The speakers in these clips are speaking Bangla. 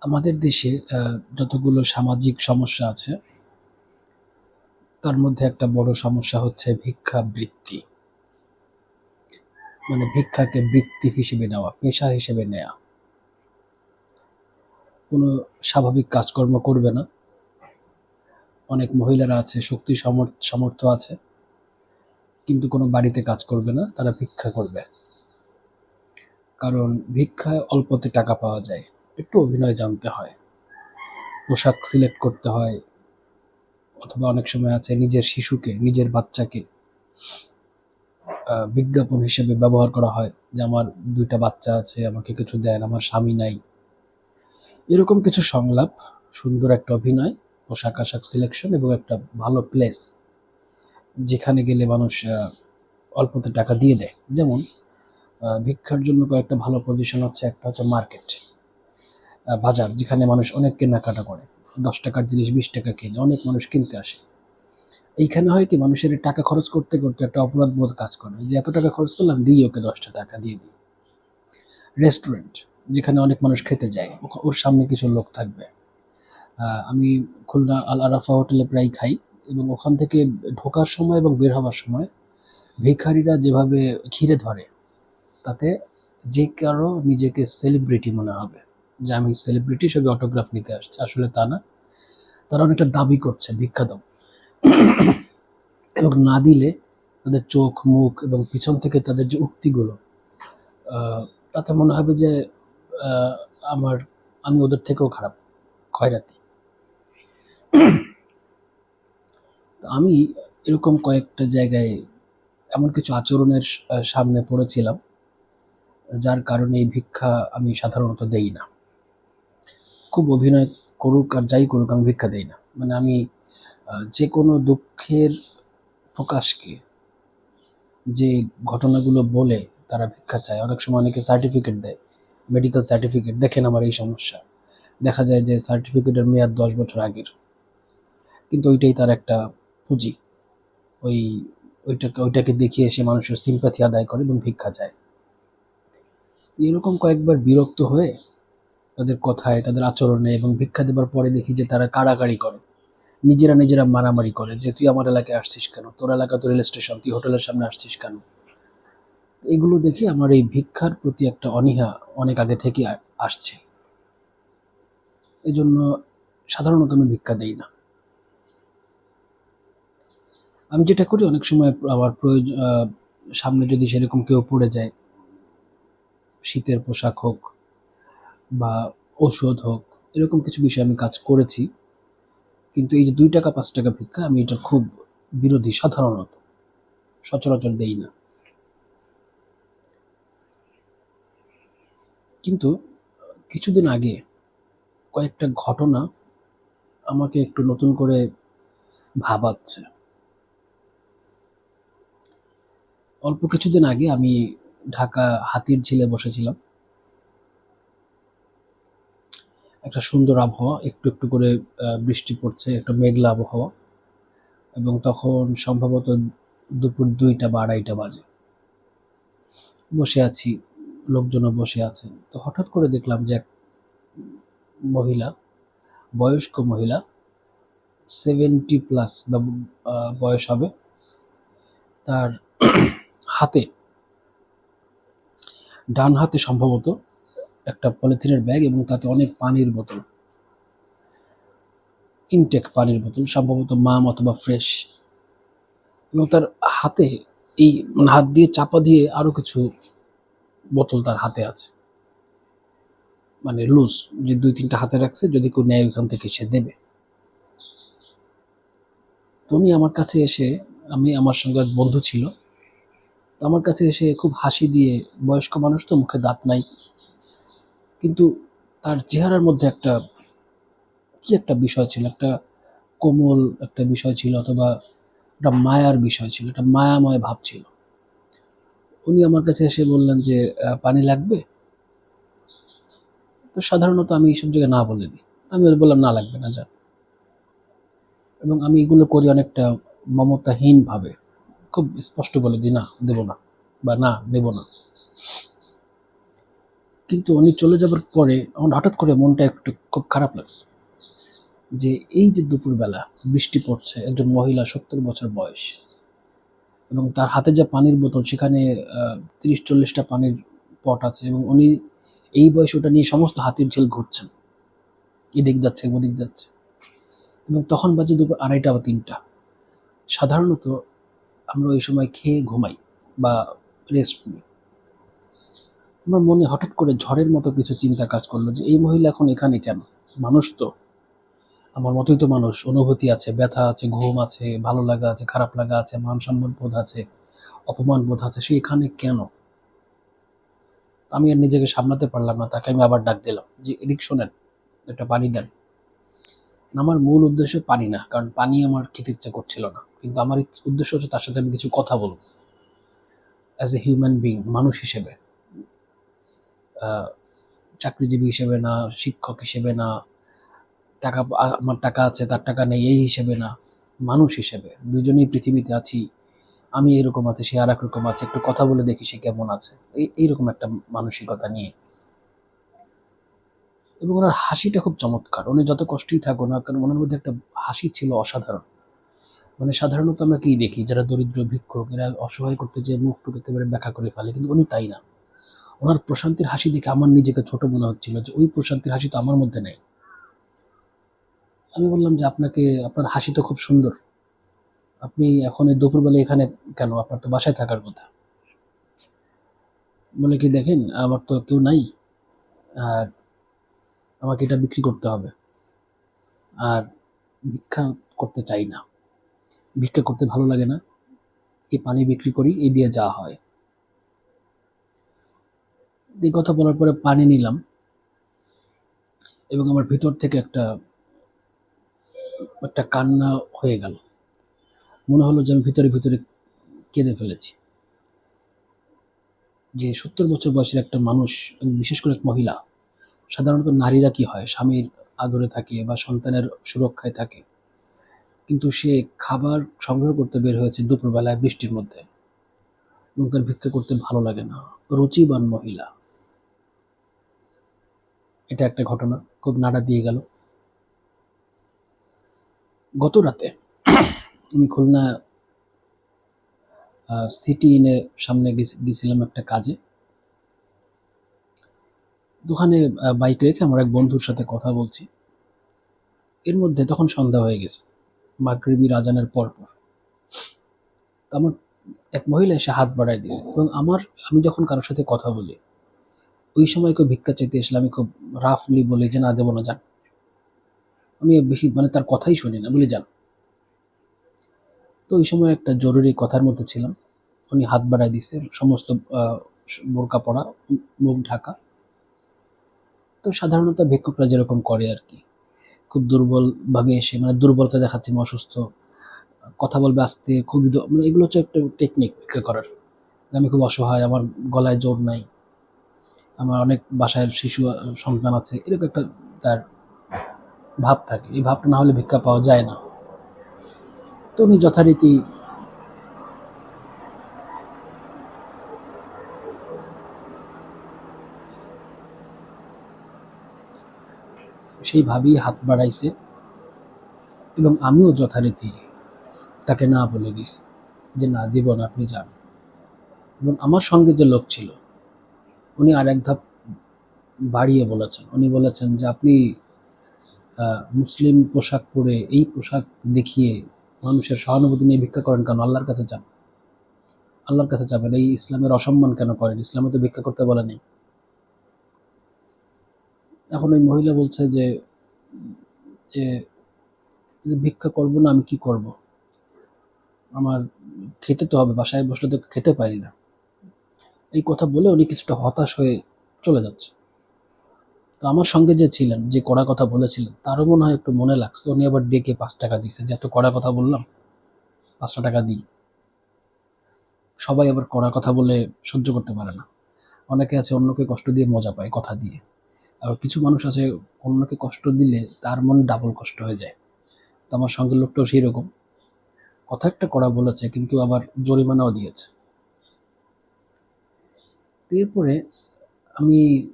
আমাদের দেশে যতগুলো সামাজিক সমস্যা আছে, তার মধ্যে একটা বড় সমস্যা হচ্ছে ভিক্ষা বৃত্তি। মানে ভিক্ষাকে বৃত্তি হিসেবে নেওয়া, পেশা হিসেবে নেওয়া কোনো স্বাভাবিক কাজকর্ম করবে না। অনেক মহিলারা আছে, শক্তি সমর- সামর্থ্য আছে, কিন্তু কোনো বাড়িতে কাজ করবে না, তারা ভিক্ষা করবে। কারণ ভিক্ষায় অল্পতে টাকা পাওয়া যায়। একটু অভিনয় জানতে হয়। পোশাক সিলেক্ট করতে হয়। অথবা অনেক সময় আছে নিজের শিশুকে, নিজের বাচ্চাকে বিজ্ঞাপন হিসেবে ব্যবহার করা হয় যে, আমার দুইটা বাচ্চা আছে, আমাকে কিছু দেন, আমার স্বামী নাই। এরকম কিছু সংলাপ, সুন্দর একটা অভিনয়, পোশাক আশাক সিলেকশন এবং একটা ভালো প্লেস যেখানে গেলে মানুষ অল্পতে টাকা দিয়ে দেয়। যেমন ভিক্ষার জন্য কয়েকটা ভালো পজিশন হচ্ছে, একটা হচ্ছে মার্কেট বাজার, যেখানে মানুষ অনেক কেনাকাটা করে। দশ টাকার জিনিস, বিশ টাকা কিনে অনেক মানুষ কিনতে আসে। এইখানে হয় কি, মানুষের টাকা খরচ করতে করতে একটা অপরাধ বোধ কাজ করে। যে এত টাকা খরচ করলাম, দিই ওকে দশটা টাকা, দিয়ে দিই। রেস্টুরেন্ট যেখানে অনেক মানুষ খেতে যায়। ওর সামনে কিছু লোক থাকবে। আমি খুলনা আল আরাফা হোটেলে প্রায় খাই এবং ওখান থেকে ঢোকার সময় এবং বের হওয়ার সময় ভিখারিরা যেভাবে ঘিরে ধরে, তাতে যে কারও নিজেকে সেলিব্রিটি মনে হবে। যে আমি সেলিব্রিটি সবই অটোগ্রাফ নিতে আসছে। আসলে তা না। তারা অনেকটা দাবি করছে দাও এবং না দিলে তাদের চোখ, মুখ এবং পিছন থেকে তাদের যে উক্তিগুলো তাতে মনে হবে যে আমার, আমি ওদের থেকেও খারাপ খয়রাতি আমি এরকম কয়েকটা জায়গায় এমন কিছু আচরণের সামনে পড়েছিলাম, যার কারণে এই ভিক্ষা আমি সাধারণত দেই না। খুব অভিনয় করুক আর যাই করুক আমি ভিক্ষা দেই না। মানে আমি যে কোনো দুঃখের প্রকাশকে যে ঘটনাগুলো বলে তারা ভিক্ষা চায়। অনেক সময় অনেকে সার্টিফিকেট দেয় মেডিকেল সার্টিফিকেট দেখেন আমার এই সমস্যা। দেখা যায় যে সার্টিফিকেটের মেয়াদ দশ বছর আগের। কিন্তু ওইটাই তার একটা পুঁজি। ওই, ওইটাকে ওইটাকে দেখিয়ে সে মানুষের সিম্পাথি আদায় করে এবং ভিক্ষা চায়। এরকম কয়েকবার বিরক্ত হয়ে তাদের কথায়, তাদের আচরণে এবং ভিক্ষা দেবার পরে দেখি যে তারা কাড়াকাড়ি করে। নিজেরা নিজেরা মারামারি করে যে, তুই আমার এলাকায় আসছিস কেন? তোর এলাকা তো রেল স্টেশন, তুই হোটেলের সামনে আসছিস কেন? এগুলো দেখে আমার এই ভিক্ষার প্রতি একটা অনীহা অনেক আগে থেকে আসছে। এজন্য সাধারণত আমি ভিক্ষা দেই না। আমি যেটা করি, অনেক সময় আমার প্রয়োজন সামনে যদি সেরকম কেউ পড়ে যায়, শীতের পোশাক হোক বা ঔষধ হোক, এরকম কিছু বিষয়ে আমি কাজ করেছি। কিন্তু এই যে দুই টাকা, পাঁচ টাকা ভিক্ষা, আমি এটা খুব বিরোধী, সাধারণত। সচরাচর দেই না। কিন্তু কিছুদিন আগে কয়েকটা ঘটনা আমাকে একটু নতুন করে ভাবাচ্ছে। অল্প কিছুদিন আগে আমি ঢাকা হাতির ঝিলে বসেছিলাম। একটা সুন্দর আবহাওয়া, একটু একটু করে বৃষ্টি পড়ছে, একটা মেঘলা আবহাওয়া এবং তখন সম্ভবত দুপুর দুইটা বা আড়াইটা বাজে। বসে আছি, লোকজনও বসে আছে তো হঠাৎ করে দেখলাম যে এক মহিলা, বয়স্ক মহিলা সেভেন্টি প্লাস বা বয়স হবে, তার হাতে, ডান হাতে সম্ভবত একটা পলিথিনের ব্যাগ এবং তাতে অনেক পানির বোতল। ইনটেক পানির বোতল, সম্ভবত মাম অথবা ফ্রেশ। এবং তার হাতে এই মানে হাত দিয়ে চাপা দিয়ে আরও কিছু বোতল তার হাতে আছে। মানে লুজ যে দুই তিনটা হাতে রাখছে, যদি কেউ নেয় ওইখান থেকে সে দেবে তুমি আমার কাছে এসে, আমি আমার সঙ্গে এক বন্ধু ছিল। আমার কাছে এসে খুব হাসি দিয়ে, বয়স্ক মানুষ তো, মুখে দাঁত নাই। কিন্তু তার চেহারার মধ্যে একটা, কি একটা বিষয় ছিল? একটা কোমল একটা বিষয় ছিল অথবা একটা মায়ার বিষয় ছিল, একটা মায়াময় ভাব ছিল। উনি আমার কাছে এসে বললেন যে পানি লাগবে? তো সাধারণত আমি এইসব জায়গায় না বলে দিই। আমি বললাম, না, লাগবে না, যান। এবং আমি এগুলো করি অনেকটা মমতাহীন ভাবে। খুব স্পষ্ট বলে দিই, না, দেবো না। বা, না, দেবো না। কিন্তু উনি চলে যাবার পরে আমার হঠাৎ করে মনটা একটু খুব খারাপ লাগছে। যে এই যে দুপুরবেলা বৃষ্টি পড়ছে, একজন মহিলা সত্তর বছর বয়স এবং তার হাতে যে পানির বোতল, সেখানে তিরিশ, চল্লিশটা পানির পট আছে এবং উনি এই বয়সে ওটা নিয়ে সমস্ত হাতির ঝেল ঘুরছেন। এদিক যাচ্ছে, ওদিক যাচ্ছে। এবং তখন বাজে দুপুর আড়াইটা বা তিনটা। সাধারণত আমরা ওই সময় খেয়ে ঘুমাই বা রেস্ট নিই। আমার মনে হঠাৎ করে ঝড়ের মতো কিছু চিন্তা কাজ করল যে, এই মহিলা এখন এখানে কেন? মানুষ তো? আমার মতোই তো মানুষ, অনুভূতি আছে, ব্যথা আছে, ঘুম আছে, ভালো লাগা আছে, খারাপ লাগা আছে মান সম্মান বোধ আছে, অপমান বোধ আছে, সে এখানে কেন? আমি আর নিজেকে সামলাতে পারলাম না, তাকে আমি আবার ডাক দিলাম যে, এদিক শোনেন, একটা পানি দেন। আমার মূল উদ্দেশ্য পানি না, কারণ পানি আমার খেতে ইচ্ছা করছিল না। কিন্তু আমার উদ্দেশ্য হচ্ছে তার সাথে আমি কিছু কথা বলব। অ্যাজ এ হিউম্যান বিং মানুষ হিসেবে। চাকরিজীবী হিসেবে না, শিক্ষক হিসেবে না, টাকা, আমার টাকা আছে, তার টাকা নেই, এই হিসেবে না, মানুষ হিসেবে। দুজনেই পৃথিবীতে আছি, আমি এরকম আছে, সে আর রকম আছে, একটু কথা বলে দেখি সে কেমন আছে। এই, এইরকম একটা মানসিকতা নিয়ে। এবং ওনার হাসিটা খুব চমৎকার। উনি যত কষ্টই থাকো না কারণ ওনার মধ্যে একটা হাসি ছিল অসাধারণ। মানে সাধারণত আমরা কি দেখি, যারা দরিদ্র, ভিক্ষুক, এরা অসহায় করতে যে মুখটুক একেবারে ব্যাখ্যা করে ফেলে, কিন্তু উনি তাই না। ওনার প্রশান্তির হাসি দেখে আমার নিজেকে ছোট মনে হচ্ছিল যে ওই প্রশান্তির হাসি তো আমার মধ্যে নেই। আমি বললাম যে আপনাকে, আপনার হাসি তো খুব সুন্দর। আপনি এখন এই দুপুরবেলা এখানে কেন? আপনার তো বাসায় থাকার কথা। বলে কি, দেখেন, আমার তো কেউ নাই। আর আমাকে এটা বিক্রি করতে হবে। আর ভিক্ষা করতে চাই না। ভিক্ষা করতে ভালো লাগে না। এই পানি বিক্রি করি? এই দিয়ে যা হয়। এই কথা বলার পরে পানি নিলাম এবং আমার ভিতর থেকে একটা একটা কান্না হয়ে গেল। মনে হলো যে আমি ভিতরে ভিতরে কেঁদে ফেলেছি। যে সত্তর বছর বয়সের একটা মানুষ বিশেষ করে এক মহিলা, সাধারণত নারীরা কি হয়? স্বামীর আদরে থাকে বা সন্তানের সুরক্ষায় থাকে। কিন্তু সে খাবার সংগ্রহ করতে বের হয়েছে দুপুরবেলায় বৃষ্টির মধ্যে এবং তার ভিক্ষা করতে ভালো লাগে না। রুচিবান মহিলা। এটা একটা ঘটনা, খুব নাড়া দিয়ে গেল। গত রাতে আমি খুলনা সিটি ইনের সামনে গেছিলাম একটা কাজে। দোকানে বাইক রেখে আমার এক বন্ধুর সাথে কথা বলছি। এর মধ্যে তখন সন্ধ্যা হয়ে গেছে, মাগরিবি, রাজানের পর পর তো আমার এক মহিলা এসে হাত বাড়ায় দিছে এবং আমার, আমি যখন কারোর সাথে কথা বলি ওই সময় কেউ ভিক্ষা চাইতে এসলে আমি খুব রাফলি বলি যে, না, দেবো না, যান। আমি বেশি মানে তার কথাই শুনি না, বলি, যান। তো ওই সময় একটা জরুরি কথার মধ্যে ছিলাম। উনি হাত বাড়ায় দিছে, সমস্ত বোরকা পরা, মুখ ঢাকা। তো সাধারণত ভিক্ষুকরা যেরকম করে আর কি, খুব দুর্বলভাবে এসে মানে দুর্বলতা দেখাচ্ছে অসুস্থ, কথা বলবে আসতে, খুবই মানে এগুলো হচ্ছে একটা টেকনিক ভিক্ষা করার। আমি খুব অসহায়, আমার গলায় জোর নাই। আমার অনেক বাসায় শিশু সন্তান আছে, এরকম একটা তার ভাব থাকে। এই ভাবটা না হলে ভিক্ষা পাওয়া যায় না। তো উনি যথারীতি সেইভাবেই হাত বাড়াইছে এবং আমিও যথারীতি তাকে না বলে দিছি যে, না, দিব না, আপনি যান। এবং আমার সঙ্গে যে লোক ছিল উনি আর এক ধাপ বাড়িয়ে বলেছেন। উনি বলেছেন যে, আপনি মুসলিম পোশাক পরে এই পোশাক দেখিয়ে মানুষের সহানুভূতি নিয়ে ভিক্ষা করেন কেন? আল্লাহর কাছে যান। আল্লাহর কাছে যাবেন। এই ইসলামের অসম্মান কেন করেন? ইসলামে তো ভিক্ষা করতে বলে নেই। এখন ওই মহিলা বলছে যে যে, ভিক্ষা করব না, আমি কি করব? আমার খেতে তো হবে, বাসায় বসলে তো খেতে পারি না। এই কথা বলে উনি কিছুটা হতাশ হয়ে চলে যাচ্ছে। তো আমার সঙ্গে যে ছিলেন, যে কড়া কথা বলেছিলেন, তারও মনে হয় একটু মনে লাগছে। উনি আবার ডেকে পাঁচ টাকা দিয়েছে। যে এত কড়া কথা বললাম পাঁচশো টাকা দিই। সবাই আবার কড়া কথা বলে সহ্য করতে পারে না। অনেকে আছে, অন্যকে কষ্ট দিয়ে মজা পায় কথা দিয়ে। আবার কিছু মানুষ আছে, অন্যকে কষ্ট দিলে তার মন ডাবল কষ্ট হয়ে যায়। তো আমার সঙ্গে লোকটাও সেই রকম কথা একটা কড়া বলেছে, কিন্তু আবার জরিমানাও দিয়েছে। এরপরে আমি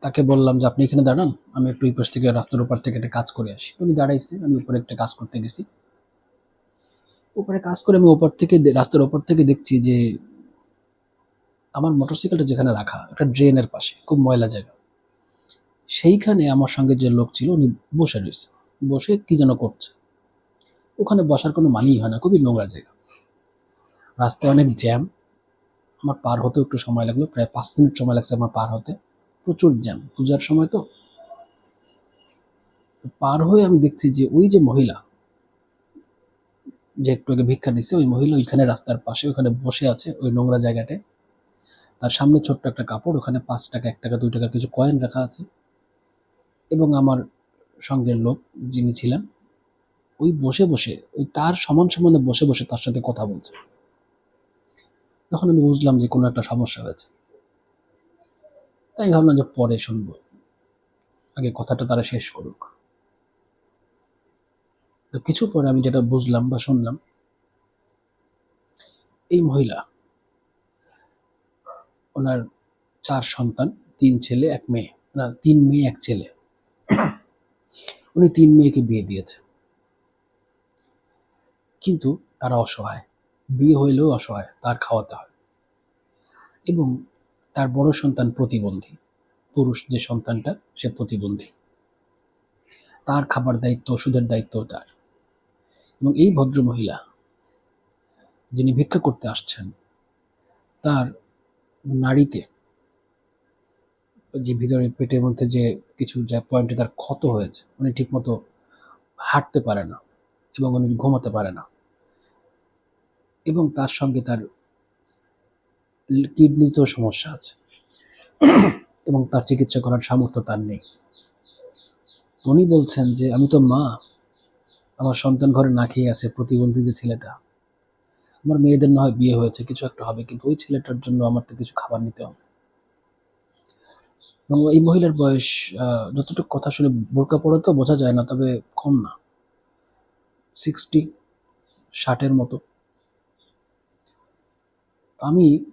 তাকে বললাম যে, আপনি এখানে দাঁড়ান, আমি একটু পাশ থেকে রাস্তার উপর থেকে একটা কাজ করে আসি। উনি দাঁড়াইছে, আমি উপরে একটা কাজ করতে গেছি। উপরে কাজ করে আমি ওপর থেকে রাস্তার ওপর থেকে দেখছি যে, আমার মোটরসাইকেলটা যেখানে রাখা, একটা ড্রেনের পাশে, খুব ময়লা জায়গা। সেইখানে আমার সঙ্গে যে লোক ছিল, উনি বসে রয়েছে। বসে কি যেন করছে। ওখানে বসার কোনো মানেই হয় না, খুবই নোংরা জায়গা। রাস্তায় অনেক জ্যাম আমার পার হতে একটু সময় লাগল, প্রায় পাঁচ মিনিট সময় লাগছে আমার পার হতে। প্রচুর জ্যাম, পূজার সময় তো। পার হয়ে আমি দেখছি যে ওই যে মহিলা, যে একটু আগে ভিক্ষা দিচ্ছে ওই মহিলা ওইখানে রাস্তার পাশে, ওখানে বসে আছে ওই নোংরা জায়গাটায় তার সামনে ছোট্ট একটা কাপড়, ওখানে পাঁচ টাকা, এক টাকা, দুই টাকা কিছু কয়েন রাখা আছে। এবং আমার সঙ্গের লোক যিনি ছিলেন, ওই বসে বসে, ওই তার সমান সমানে বসে বসে তার সাথে কথা বলছে। তখন আমি বুঝলাম যে কোনো একটা সমস্যা হয়েছে। তাই ভাবলাম যে পরে শুনব। আগে কথাটা তারা শেষ করুক। তো কিছু পরে আমি যেটা বুঝলাম বা শুনলাম, এই মহিলা, ওনার চার সন্তান, তিন ছেলে, এক মেয়ে, না, তিন মেয়ে, এক ছেলে। উনি তিন মেয়েকে বিয়ে দিয়েছে। কিন্তু তারা অসহায়। বিয়ে হইলেও অসহায়, তার খাওয়াতে হয়। এবং তার বড় সন্তান প্রতিবন্ধী, পুরুষ যে সন্তানটা, সে প্রতিবন্ধী। তার খাবার দায়িত্ব, ওষুধের দায়িত্ব তার। এবং এই ভদ্র মহিলা যিনি ভিক্ষা করতে আসছেন, তার নারীতে যে ভিতরে পেটের মধ্যে যে কিছু যা পয়েন্টে তার ক্ষত হয়েছে, উনি ঠিকমতো হাঁটতে পারে না এবং উনি ঘুমাতে পারে না। এবং তার সঙ্গে তার কিডনিতেও সমস্যা আছে। এবং তার চিকিৎসা করার সামর্থ্য তার নেই। উনি বলছেন যে, আমি তো মা। আমার সন্তান ঘরে না খেয়ে আছে প্রতিবন্ধী যে ছেলেটা। আমার মেয়েদের না হয় বিয়ে হয়েছে, কিছু একটা হবে, কিন্তু ওই ছেলেটার জন্য আমার তো কিছু খাবার নিতে হবে। এবং এই মহিলার বয়স যতটুকু কথা শুনে বোরকা পড়ে তো বোঝা যায় না, তবে কম না। সিক্সটি, ষাটের মতো। আমি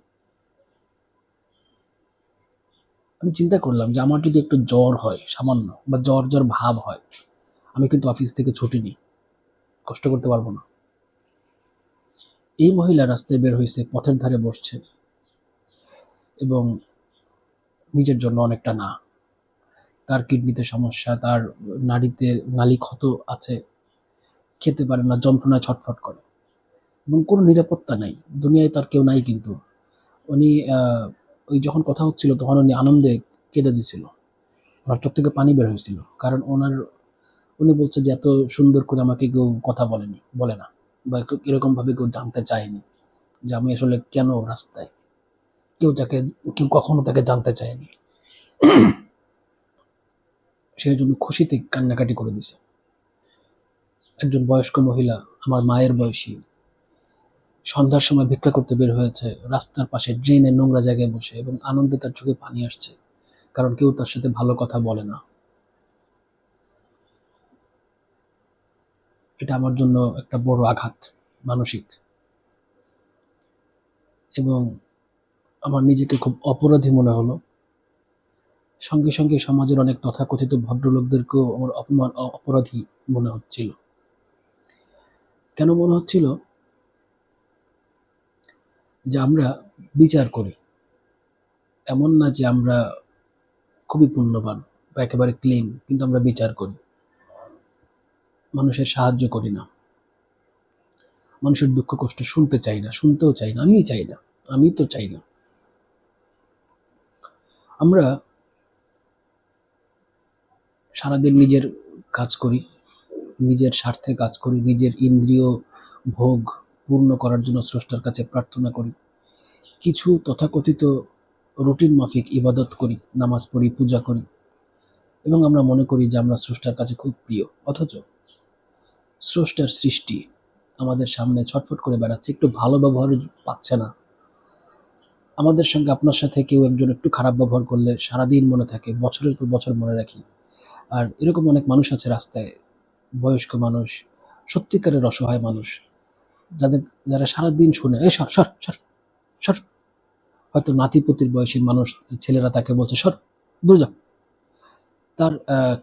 আমি চিন্তা করলাম যে আমার যদি একটু জ্বর হয়, সামান্য, বা জ্বর জ্বর ভাব হয়, আমি কিন্তু অফিস থেকে ছুটি নিই। কষ্ট করতে পারব না। এই মহিলা রাস্তায় বের হয়েছে পথের ধারে বসছে এবং নিজের জন্য অনেকটা না। তার কিডনিতে সমস্যা, তার নাড়িতে নালী ক্ষত আছে, খেতে পারে না, যন্ত্রণায় ছটফট করে। এবং কোনো নিরাপত্তা নাই। দুনিয়ায় তার কেউ নাই কিন্তু। উনি ওই যখন কথা হচ্ছিল তখন উনি আনন্দে কেঁদে দিছিল। ওনার চোখ থেকে পানি বের হয়েছিল। কারণ ওনার, উনি বলছে যে এত সুন্দর করে আমাকে কেউ কথা বলেনি, বলে না। বা এরকমভাবে কেউ জানতে চায়নি যে আমি আসলে কেন রাস্তায় কেউ যাকে কেউ কখনো তাকে জানতে চায়নি। সেই জন্য খুশিতে কান্নাকাটি করে দিছে। একজন বয়স্ক মহিলা, আমার মায়ের বয়সী। সন্ধ্যার সময় ভিক্ষা করতে বের হয়েছে। রাস্তার পাশে ড্রেনে নোংরা জায়গায় বসে এবং আনন্দে তার চোখে পানি আসছে, কারণ কেউ তার সাথে ভালো কথা বলে না। এটা আমার জন্য একটা বড় আঘাত মানসিক। এবং আমার নিজেকে খুব অপরাধী মনে হলো। সঙ্গে সঙ্গে সমাজের অনেক তথাকথিত ভদ্রলোকদেরকেও আমার অপমান, অপরাধী মনে হচ্ছিল। কেন মনে হচ্ছিল? যে আমরা বিচার করি। এমন না যে আমরা খুবই পুণ্যবান বা একেবারে ক্লিন কিন্তু আমরা বিচার করি। মানুষের সাহায্য করি না। মানুষের দুঃখ কষ্ট শুনতে চাই না, শুনতেও চাই না। আমি চাই না আমি তো চাই না। আমরা সারাদিন নিজের কাজ করি, নিজের স্বার্থে কাজ করি, নিজের ইন্দ্রিয় ভোগ পূর্ণ করার জন্য স্রষ্টার কাছে প্রার্থনা করি। কিছু তথাকথিত রুটিন মাফিক ইবাদত করি, নামাজ পড়ি, পূজা করি এবং আমরা মনে করি যে আমরা স্রষ্টার কাছে খুব প্রিয়। অথচ স্রষ্টার সৃষ্টি আমাদের সামনে ছটফট করে বেড়াচ্ছে, একটু ভালো ব্যবহার পাচ্ছে না। আমাদের সঙ্গে আপনার সাথে কেউ একজন একটু খারাপ ব্যবহার করলে সারাদিন মনে থাকে, বছরের পর বছর মনে রাখি। আর এরকম অনেক মানুষ আছে রাস্তায়, বয়স্ক মানুষ, সত্যিকারের অসহায় মানুষ। যাদের, যারা সারাদিন শুনে, এই সর সর সর সর। হয়তো নাতিপতির বয়সী মানুষ, ছেলেরা তাকে বলছে, সর, দূর যাও। তার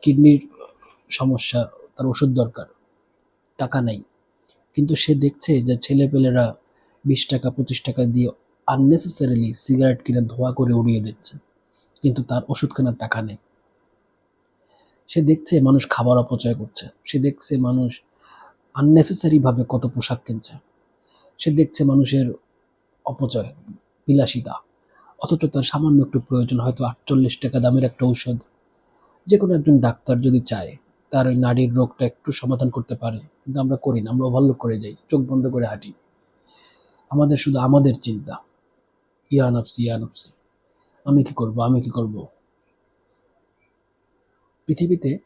কিডনির সমস্যা, তার ওষুধ দরকার, টাকা নেই। কিন্তু সে দেখছে যে ছেলেপেলেরা বিশ টাকা, পঁচিশ টাকা দিয়ে আননেসেসারিলি সিগারেট কিনে ধোয়া করে উড়িয়ে দিচ্ছে। কিন্তু তার ওষুধ কেনার টাকা নেই। সে দেখছে মানুষ খাবার অপচয় করছে। সে দেখছে মানুষ আননেসেসারিভাবে কত পোশাক কিনছে। সে দেখছে মানুষের অপচয়, বিলাসিতা। অথচ তার সামান্য একটু প্রয়োজন হয়তো আটচল্লিশ টাকা দামের একটা ঔষধ। যে কোনো একজন ডাক্তার যদি চায়, তার ওই নারীর রোগটা একটু সমাধান করতে পারে। কিন্তু আমরা করি না, আমরা ওভারলোক করে যাই, চোখ বন্ধ করে হাঁটি। আমাদের শুধু আমাদের চিন্তা। ইয়া নফসি ইয়া নফসি আমি কি করব, আমি কি করব? পৃথিবীতে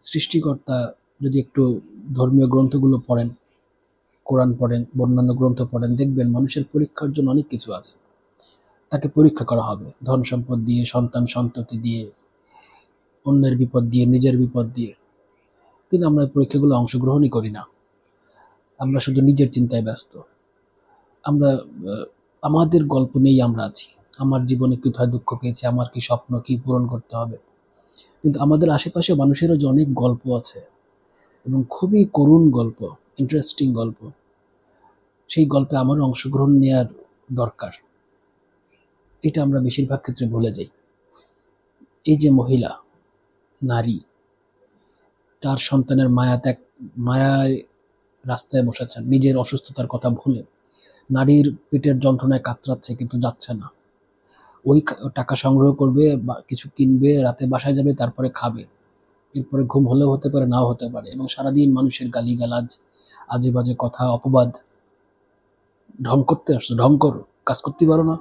সৃষ্টিকর্তা যদি একটু ধর্মীয় গ্রন্থগুলো পড়েন, কোরআন পড়েন অন্যান্য গ্রন্থ পড়েন, দেখবেন মানুষের পরীক্ষার জন্য অনেক কিছু আছে। তাকে পরীক্ষা করা হবে। ধন সম্পদ দিয়ে, সন্তান সন্ততি দিয়ে, অন্যের বিপদ দিয়ে, নিজের বিপদ দিয়ে। কিন্তু আমরা পরীক্ষাগুলো অংশগ্রহণই করি না। আমরা শুধু নিজের চিন্তায় ব্যস্ত। আমরা আমাদের গল্প নেই আমরা আছি। আমার জীবনে কোথায় দুঃখ পেয়েছি, আমার কি স্বপ্ন কি পূরণ করতে হবে? কিন্তু আমাদের আশেপাশে মানুষেরও যে অনেক গল্প আছে এবং খুবই করুণ গল্প ইন্টারেস্টিং গল্প। সেই গল্পে আমার অংশগ্রহণ নেওয়ার দরকার। এটা আমরা বেশিরভাগ ক্ষেত্রে ভুলে যাই। এই যে মহিলা, নারী, তার সন্তানের মায়া ত্যাগ মায়ায় রাস্তায় বসেছেন, নিজের অসুস্থতার কথা ভুলে। নারীর পেটের যন্ত্রণায় কাতরাচ্ছে, কিন্তু যাচ্ছে না। ওই টাকা সংগ্রহ করবে বা কিছু কিনবে, রাতে বাসায় যাবে, তারপরে খাবে। এরপরে ঘুম হলেও হতে পারে, নাও হতে পারে এবং সারাদিন মানুষের গালিগালাজ আজে বাজে কথা, অপবাদ, ঢং করতে আসছো, ঢং করো, কাজ করতে পারো না।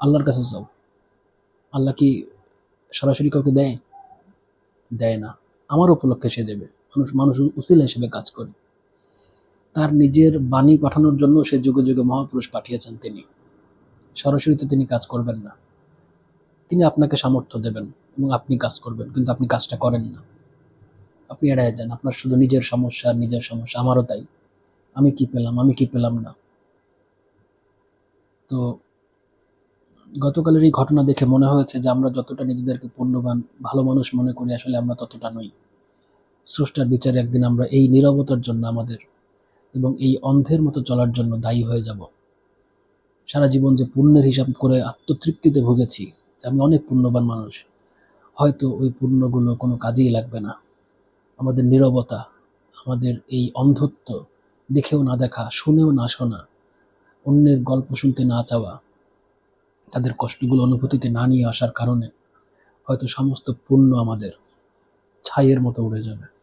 আল্লাহর কাছে যাও। আল্লাহ কি সরাসরি কাউকে দেয়? দেয় না। আমার উপলক্ষে সে দেবে। মানুষ মানুষ উচিল হিসেবে কাজ করে। তার নিজের বাণী পাঠানোর জন্য সে যুগে যুগে মহাপুরুষ পাঠিয়েছেন তিনি। সরাসরি তো তিনি কাজ করবেন না। তিনি আপনাকে সামর্থ্য দেবেন। এবং আপনি কাজ করবেন, কিন্তু আপনি কাজটা করেন না। আপনি এড়ায় যান, আপনার শুধু নিজের সমস্যা নিজের সমস্যা, আমারও তাই। আমি কি পেলাম, আমি কি পেলাম না? তো গতকালের এই ঘটনা দেখে মনে হয়েছে যে আমরা যতটা নিজেদেরকে পুণ্যবান, ভালো মানুষ মনে করি, আসলে আমরা ততটা নই। স্রষ্টার বিচারে একদিন আমরা এই নিরবতার জন্য আমাদের এবং এই অন্ধের মতো চলার জন্য দায়ী হয়ে যাব। সারা জীবন যে পুণ্যের হিসাব করে আত্মতৃপ্তিতে ভুগেছি আমি অনেক পুণ্যবান মানুষ। হয়তো ওই পুণ্যগুলো কোনো কাজেই লাগবে না। আমাদের নিরবতা, আমাদের এই অন্ধত্ব দেখেও না দেখা, শুনেও না শোনা, অন্যের গল্প শুনতে না চাওয়া, তাদের কষ্টগুলো অনুভূতিতে না নিয়ে আসার কারণে হয়তো সমস্ত পুণ্য আমাদের ছাইয়ের মতো উড়ে যাবে।